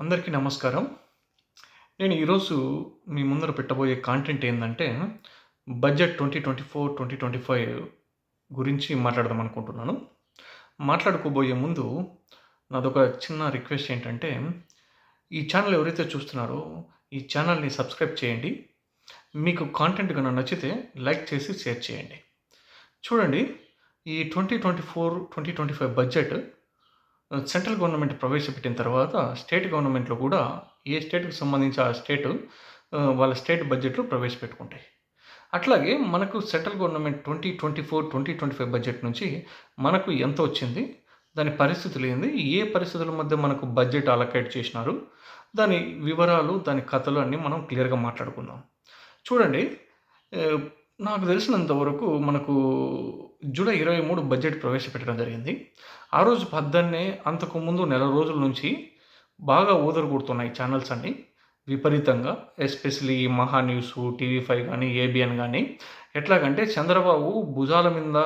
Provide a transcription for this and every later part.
అందరికీ నమస్కారం. నేను ఈరోజు మీ ముందర పెట్టబోయే కాంటెంట్ ఏంటంటే budget twenty twenty four twenty twenty five గురించి మాట్లాడదాం అనుకుంటున్నాను. మాట్లాడుకోబోయే ముందు నాదొక చిన్న రిక్వెస్ట్ ఏంటంటే ఈ ఛానల్ ఎవరైతే చూస్తున్నారో ఈ ఛానల్ని సబ్స్క్రైబ్ చేయండి. మీకు కాంటెంట్ కన్నా నచ్చితే లైక్ చేసి షేర్ చేయండి. చూడండి ఈ twenty twenty four twenty twenty five budget central government ప్రవేశపెట్టిన తర్వాత స్టేట్ గవర్నమెంట్లో కూడా ఏ స్టేట్కి సంబంధించి ఆ స్టేట్ వాళ్ళ స్టేట్ బడ్జెట్లు ప్రవేశపెట్టుకుంటాయి. అట్లాగే మనకు central government twenty twenty four twenty twenty five budget నుంచి మనకు ఎంత వచ్చింది దాని పరిస్థితులు ఏంది ఏ పరిస్థితుల మధ్య మనకు బడ్జెట్ అలకేట్ చేసినారు దాని వివరాలు దాని కథలు అన్నీ మనం క్లియర్గా మాట్లాడుకుందాం. చూడండి నాకు తెలిసినంత వరకు మనకు జూలై ఇరవై మూడు బడ్జెట్ ప్రవేశపెట్టడం జరిగింది. ఆ రోజు పద్దన్నే అంతకుముందు నెల రోజుల నుంచి బాగా ఊదరగొడుతున్నాయి ఛానల్స్ అన్ని. విపరీతంగా especially Maha news TV five కానీ ఏబిఎన్ కానీ ఎట్లాగంటే చంద్రబాబు భుజాల మీద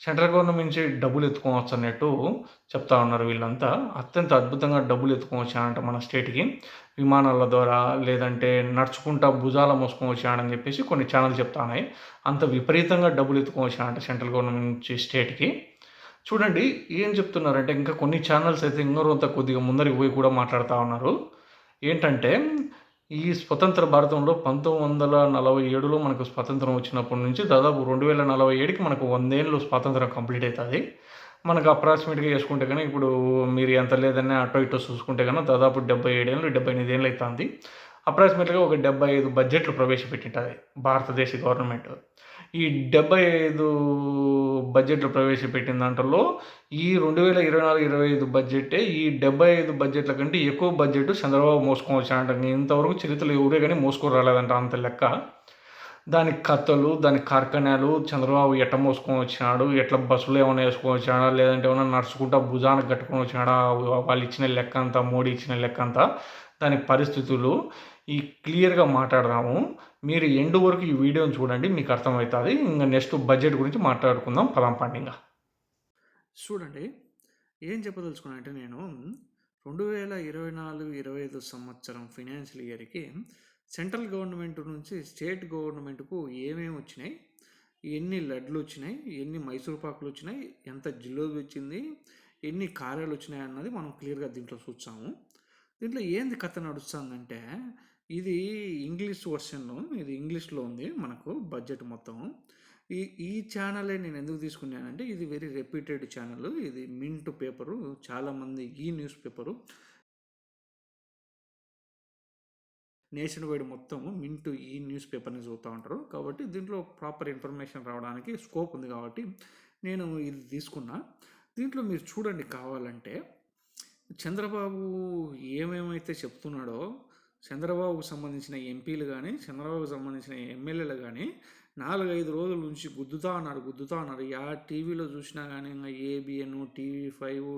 సెంట్రల్ గవర్నమెంట్ నుంచి డబ్బులు ఎత్తుకోవచ్చు అన్నట్టు చెప్తా ఉన్నారు వీళ్ళంతా. అత్యంత అద్భుతంగా డబ్బులు ఎత్తుకోవచ్చానంట మన స్టేట్కి. విమానాల ద్వారా లేదంటే నడుచుకుంటా భుజాల మోసుకొని చెప్పేసి కొన్ని ఛానల్ చెప్తాన్నాయి అంత విపరీతంగా డబ్బులు ఎత్తుకొని సెంట్రల్ గవర్నమెంట్ నుంచి స్టేట్కి. చూడండి ఏం చెప్తున్నారంటే ఇంకా కొన్ని ఛానల్స్ అయితే ఇంకొంత కొద్దిగా ముందరికి పోయి కూడా మాట్లాడుతూ ఉన్నారు. ఏంటంటే ఈ స్వతంత్ర భారతంలో పంతొమ్మిది వందల నలభై ఏడులో మనకు స్వాతంత్రం వచ్చినప్పటి నుంచి దాదాపు రెండు వేల నలభై ఏడుకి మనకు వందేళ్ళు స్వాతంత్రం కంప్లీట్ అవుతుంది. మనకు అప్రాక్సిమేట్గా చేసుకుంటే కానీ ఇప్పుడు మీరు ఎంత లేదన్నా అటో ఇటో చూసుకుంటే కానీ దాదాపు డెబ్బై ఏడేళ్ళు డెబ్బై ఎనిమిది ఏళ్ళు అవుతుంది. అప్రాక్సిమేట్గా ఒక డెబ్బై ఐదు బడ్జెట్లు ప్రవేశపెట్టింటుంది భారతదేశ గవర్నమెంట్ ఈ డెబ్బై ఐదు బడ్జెట్లు ప్రవేశపెట్టిన దాంట్లో ఈ రెండు వేల ఇరవై నాలుగు ఇరవై ఐదు బడ్జెటే ఈ డెబ్బై ఐదు బడ్జెట్ల కంటే ఎక్కువ బడ్జెట్ చంద్రబాబు మోసుకొని వచ్చాడంట ఇంతవరకు చరిత్రలో ఎవరే కానీ మోసుకొని రాలేదంట అంత లెక్క. దాని కథలు దాని కార్ఖానాలు చంద్రబాబు ఎట్ట మోసుకొని వచ్చినాడు ఎట్లా బస్సులు ఏమైనా వేసుకొని వచ్చాడా లేదంటే ఏమైనా నడుచుకుంటా భుజానికి కట్టుకొని వచ్చినాడా వాళ్ళు ఇచ్చిన లెక్క అంతా మోడీ ఇచ్చిన లెక్క అంతా దాని పరిస్థితులు. ఈ క్లియర్గా మాట్లాడదాము. మీరు ఎండు వరకు ఈ వీడియోని చూడండి మీకు అర్థమవుతుంది. ఇంకా నెక్స్ట్ బడ్జెట్ గురించి మాట్లాడుకుందాం. పదాం పండింగా చూడండి. ఏం చెప్పదలుచుకున్నా అంటే నేను రెండు వేల ఇరవై నాలుగు ఇరవై ఐదు సంవత్సరం ఫినాన్షియల్ ఇయర్కి సెంట్రల్ గవర్నమెంట్ నుంచి స్టేట్ గవర్నమెంట్కు ఏమేమి వచ్చినాయి? ఎన్ని లడ్లు వచ్చినాయి? ఎన్ని మైసూర్ పాకులు వచ్చినాయి? ఎంత జిల్లోబి వచ్చింది? ఎన్ని కార్యాలు వచ్చినాయి అన్నది మనం క్లియర్గా దీంట్లో చూసాము దీంట్లో ఏంది కథ నడుస్తుందంటే ఇది ఇంగ్లీష్ వర్షన్ ఇది ఇంగ్లీష్లో ఉంది మనకు బడ్జెట్ మొత్తం. ఈ ఈ ఛానలే నేను ఎందుకు తీసుకున్నానంటే ఇది వెరీ రెప్యూటెడ్ ఛానల్ ఇది మింట్ పేపరు చాలామంది ఈ న్యూస్ పేపరు నేషన్ వైడ్ మొత్తం మింట్ ఈ న్యూస్ పేపర్ని చదువుతూ ఉంటారు. కాబట్టి దీంట్లో ప్రాపర్ ఇన్ఫర్మేషన్ రావడానికి స్కోప్ ఉంది కాబట్టి నేను ఇది తీసుకున్నా. దీంట్లో మీరు చూడండి కావాలంటే చంద్రబాబు ఏమేమైతే చెప్తున్నాడో చంద్రబాబుకు సంబంధించిన ఎంపీలు కానీ చంద్రబాబుకు సంబంధించిన ఎమ్మెల్యేలు కానీ నాలుగైదు రోజుల నుంచి గుద్దుతా అన్నారు గుద్దుతా అన్నారు యా టీవీలో చూసినా కానీ ఇంకా ABN TV five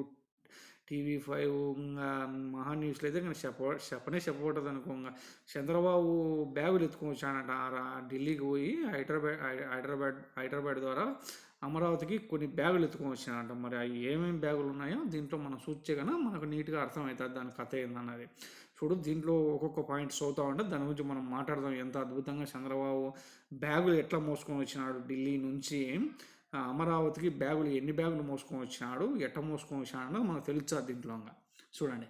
TV five ఇంకా మహా న్యూస్లో అయితే ఇంకా చెప్ప చెప్పనే చెప్పకూడదు అనుకో ఇంకా చంద్రబాబు బ్యాగులు ఎత్తుకొచ్చానట ఢిల్లీకి పోయి హైదరాబాద్ హైదరాబాద్ హైదరాబాద్ ద్వారా అమరావతికి కొన్ని బ్యాగులు ఎత్తుకొచ్చానంట మరి అవి ఏమేమి బ్యాగులు ఉన్నాయో దీంట్లో మనం చూస్తే కన్నా మనకు నీట్గా అర్థమవుతుంది దాని కథ ఏందన్నది. చూడు దీంట్లో ఒక్కొక్క పాయింట్ చదువుతా ఉంటే దాని గురించి మనం మాట్లాడదాం. ఎంత అద్భుతంగా చంద్రబాబు బ్యాగులు ఎట్లా మోసుకొని వచ్చినాడు ఢిల్లీ నుంచి? అమరావతికి బ్యాగులు ఎన్ని బ్యాగులు మోసుకొని వచ్చినాడు? ఎట్లా మోసుకొని వచ్చినాడు మనకు తెలుసా దీంట్లో చూడండి.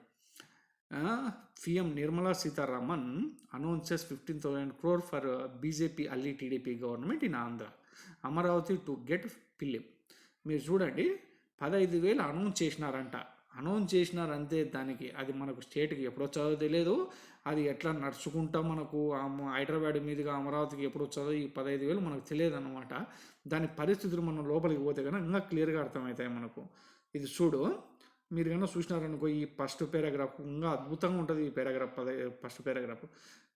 PM Nirmala Sitharaman announces fifteen thousand crore for BJP ally TDP government in Andhra Amaravati to get పిల్లి మీరు చూడండి పదహైదు వేలు అనౌన్స్ చేసినారంట. అనౌన్స్ చేసినారంతే దానికి. అది మనకు స్టేట్కి ఎప్పుడు వచ్చాదో తెలియదు అది ఎట్లా నడుచుకుంటా మనకు? హైదరాబాద్ మీదుగా అమరావతికి ఎప్పుడు వచ్చాదో ఈ పదహైదు వేలు మనకు తెలియదు అనమాట దాని పరిస్థితులు మనం లోపలికి పోతే కనుక ఇంకా క్లియర్గా అర్థమవుతాయి మనకు. ఇది చూడు. మీరు కన్నా చూసినారనుకో ఈ ఫస్ట్ పారాగ్రాఫ్ ఇంకా అద్భుతంగా ఉంటుంది ఈ పారాగ్రాఫ్ పద first paragraph.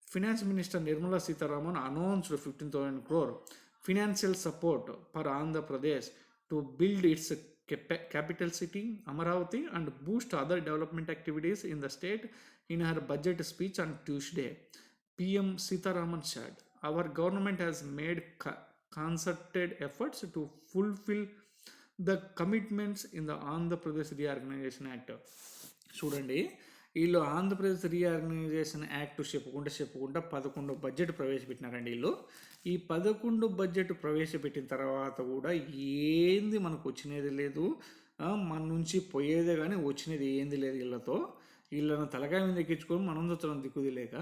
Finance minister Nirmala Sitharaman announced fifteen thousand crore financial support for Andhra Pradesh to build its capital city Amaravati and boost other development activities in the state in her budget speech on Tuesday. PM Sitaraman said, Our government has made concerted efforts to fulfill the commitments in the Andhra Pradesh Reorganization Act. చూడండి వీళ్ళు Andhra Pradesh reorganisation act చెప్పుకుంటూ చెప్పుకుంటా పదకొండు budget ప్రవేశపెట్టినారండి వీళ్ళు. ఈ పదకొండు budget ప్రవేశపెట్టిన తర్వాత కూడా ఏంది మనకు వచ్చినది లేదు? మన నుంచి పోయేదే కానీ వచ్చినది ఏంది లేదు వీళ్ళతో. వీళ్ళను తలకాయ మీద ఎక్కించుకొని మనం చచ్చడం దిక్కుది లేక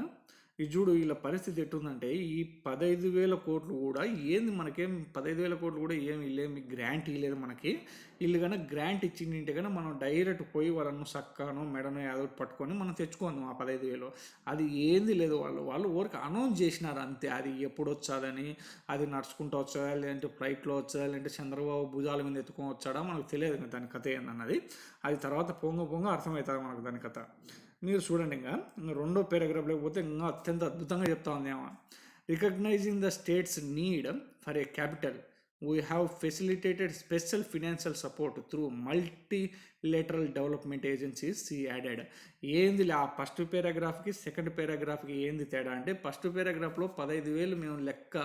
ఈ చూడు వీళ్ళ పరిస్థితి ఎట్టుందంటే ఈ పదైదు వేల కోట్లు కూడా ఏంది మనకేం పదైదు వేల కోట్లు కూడా ఏం ఇల్లేమి గ్రాంట్ ఇవ్వలేదు మనకి. వీళ్ళు కన్నా గ్రాంట్ ఇచ్చిందంటే కన్నా మనం డైరెక్ట్ పోయి వాళ్ళను సక్కాను మెడను ఏదో పట్టుకొని మనం తెచ్చుకుందాం ఆ పదహైదు వేలు. అది ఏంది లేదు వాళ్ళు. వాళ్ళు ఊరికి అనౌన్స్ చేసినారు అంతే. అది ఎప్పుడు వచ్చాదని అది నడుచుకుంటూ వచ్చా లేదంటే ఫ్లైట్లో వచ్చా లేదంటే చంద్రబాబు భుజాల మీద ఎత్తుకొని వచ్చాడా మనకు తెలియదు దాని కథ ఏందన్నది. అది తర్వాత పొంగ పొంగ అర్థమవుతుంది మనకు దాని కథ. మీరు చూడండి ఇంకా రెండో పారాగ్రాఫ్ లేకపోతే ఇంకా అత్యంత అద్భుతంగా చెప్తా ఉంది recognising the states need for a capital we have facilitated special financial support through multilateral development agencies she added ఏంది ఆ ఫస్ట్ పారాగ్రాఫ్కి సెకండ్ పారాగ్రాఫ్కి ఏంది తేడా అంటే ఫస్ట్ పారాగ్రాఫ్లో పదహైదు వేలు మేము లెక్క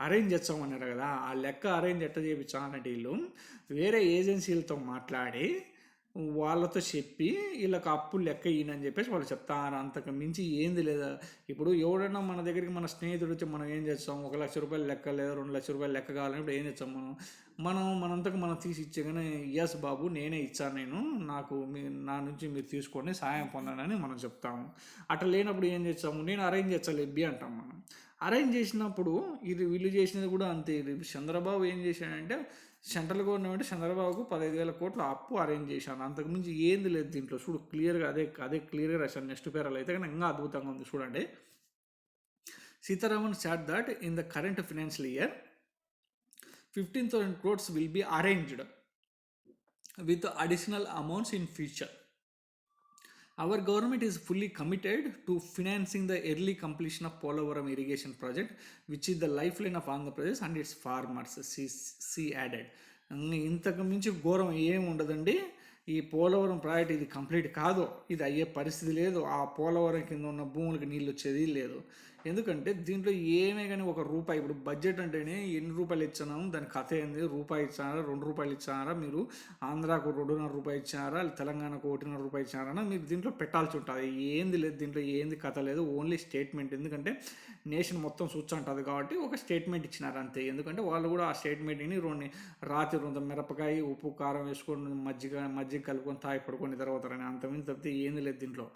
అరేంజ్ చేస్తామన్నారు కదా ఆ లెక్క అరేంజ్ ఎట్లా చేయించామంటే వీళ్ళు వేరే ఏజెన్సీలతో మాట్లాడి వాళ్ళతో చెప్పి వీళ్ళకి అప్పులు లెక్క ఈయనని చెప్పేసి వాళ్ళు చెప్తారు. అంతకు మించి ఏంది లేదా. ఇప్పుడు ఎవడన్నా మన దగ్గరికి మన స్నేహితుడు వచ్చి మనం ఏం చేస్తాం? ఒక లక్ష రూపాయలు లెక్క లేదా రెండు లక్ష రూపాయలు లెక్క కావాలన్నప్పుడు ఏం చేస్తాం మనం? మనం మనంతకు మనం తీసి ఇచ్చేగానే ఎస్ బాబు నేనే ఇచ్చాను నేను. నాకు మీ నా నుంచి మీరు తీసుకోండి సాయం పొందండి మనం చెప్తాము. అట్లా లేనప్పుడు ఏం చేస్తాము? నేను అరేంజ్ చేస్తాను ఇబ్బి అంటాం మనం. అరేంజ్ చేసినప్పుడు ఇది వీళ్ళు చేసినది కూడా అంతే. ఇది చంద్రబాబు ఏం చేశాడంటే సెంట్రల్ గవర్నమెంట్ చంద్రబాబుకు పదహైదు వేల కోట్ల అప్పు అరేంజ్ చేశాను. అంతకుమించి ఏంది లేదు దీంట్లో. చూడు క్లియర్గా అదే అదే క్లియర్గా రాశాను నెక్స్ట్ పేరాలు అయితే కానీ ఇంకా అద్భుతంగా ఉంది చూడండి. Sitharaman said that in the current financial year fifteen thousand crores will be arranged with additional amounts in future our government is fully committed to financing the early completion of Polavaram irrigation project which is the life line of Andhra Pradesh and its farmers she she added ఇంతకు మించి ఘోరం ఏమి ఉండదండి. ఈ Polavaram project ఇది complete కాదు. ఇది అయ్యే పరిస్థితి లేదు. ఆ పోలవరం కింద ఉన్న భూములకి నీళ్ళు వచ్చేది లేదు. ఎందుకంటే దీంట్లో ఏమే కానీ ఒక రూపాయి ఇప్పుడు బడ్జెట్ అంటేనే ఎన్ని రూపాయలు ఇచ్చినాము దాని కథ ఏంది? రూపాయి ఇచ్చారా రెండు రూపాయలు ఇచ్చారా మీరు ఆంధ్రాకు రెండున్నర రూపాయలు ఇచ్చారా తెలంగాణకు ఒకటిన్నర రూపాయలు ఇచ్చారా మీరు దీంట్లో పెట్టాల్సి ఉంటుంది. ఏంది లేదు దీంట్లో ఏంది కథ లేదు ఓన్లీ స్టేట్మెంట్. ఎందుకంటే నేషన్ మొత్తం సూచన ఉంటుంది కాబట్టి ఒక స్టేట్మెంట్ ఇచ్చినారు అంతే. ఎందుకంటే వాళ్ళు కూడా ఆ స్టేట్మెంట్ని రెండు రాత్రి రెండు మిరపకాయ ఉప్పు కారం వేసుకొని మజ్జిగ మజ్జిగ కలుపుకొని తాగి పడుకొని తర్వాత అంతమంది తప్పితే ఏంది లేదు దీంట్లో.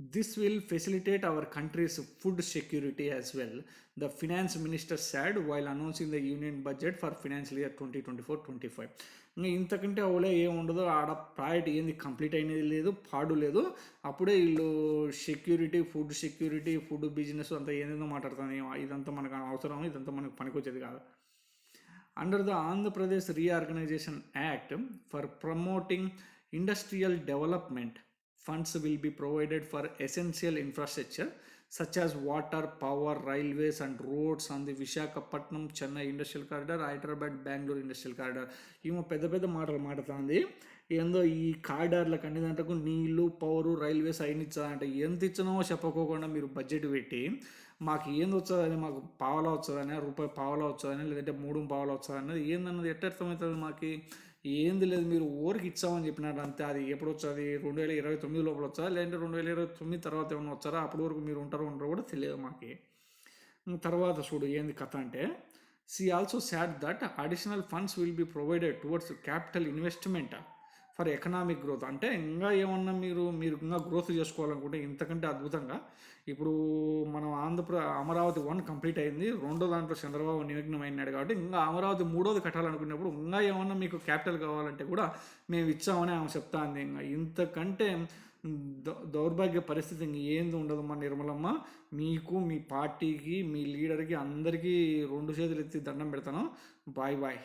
This will facilitate our country's food security as well the finance minister said while announcing the union budget for financial year twenty twenty four twenty five ఇంకా ఇంతకంటే అవలే ఏముండదు ఆడ ప్రాజెక్ట్ ఏంది? కంప్లీట్ అయినది లేదు పాడు లేదు. అప్పుడే వీళ్ళు security food security food business అంతా ఏదేదో మాట్లాడుతాను ఇదంతా మనకు అవసరం ఇదంతా మనకు పనికొచ్చేది కాదు? Under the Andhra Pradesh Reorganization Act for promoting industrial development, funds will be provided for essential infrastructure such as water power railways and roads on the Visakhapatnam Chennai industrial corridor Hyderabad Bengaluru industrial corridor ఈమె పెద్ద పెద్ద మాటలు మాట్లాడుతుంది ఏందో ఈ కారిడార్లకు అన్ని దాంట్లో నీళ్ళు పవరు రైల్వేస్ అయిన ఇచ్చారంటే ఎంత ఇచ్చినామో చెప్పకోకుండా మీరు బడ్జెట్ పెట్టి మాకు ఏంది వచ్చదని మాకు పావలా వచ్చదని రూపాయి పావలా వచ్చదని లేదంటే మూడు పావలా వచ్చదని ఏందన్నది ఎట్టర్థమవుతుంది మాకు ఏంది లేదు మీరు ఊరికి ఇచ్చామని చెప్పినారు అంతే. అది ఎప్పుడు వచ్చేది? రెండు వేల ఇరవై తొమ్మిది లోపల వచ్చా? లేదంటే రెండు వేల ఇరవై తొమ్మిది తర్వాత ఏమైనా వచ్చారా? అప్పటి వరకు మీరు ఉంటారో ఉండరో కూడా తెలియదు మాకు. తర్వాత చూడు ఏంది కథ అంటే she also said that additional funds will be provided towards capital investment for economic growth. అంటే ఇంకా ఏమన్నా మీరు మీరు ఇంకా గ్రోత్ చేసుకోవాలనుకుంటే ఇంతకంటే అద్భుతంగా ఇప్పుడు మనం ఆంధ్రప్ర అమరావతి వన్ కంప్లీట్ అయింది. రెండో దాంట్లో చంద్రబాబు నిమగ్నం అయినాడు కాబట్టి ఇంకా అమరావతి మూడోది కట్టాలనుకున్నప్పుడు ఇంకా ఏమన్నా మీకు క్యాపిటల్ కావాలంటే కూడా మేము ఇచ్చామని ఆమె చెప్తా ఉంది ఇంకా ఇంతకంటే దౌర్భాగ్య పరిస్థితి ఇంక ఏంది ఉండదు మా నిర్మలమ్మ. మీకు మీ పార్టీకి మీ లీడర్కి అందరికీ రెండు చేతులు ఎత్తి దండం పెడతాను. Bye bye.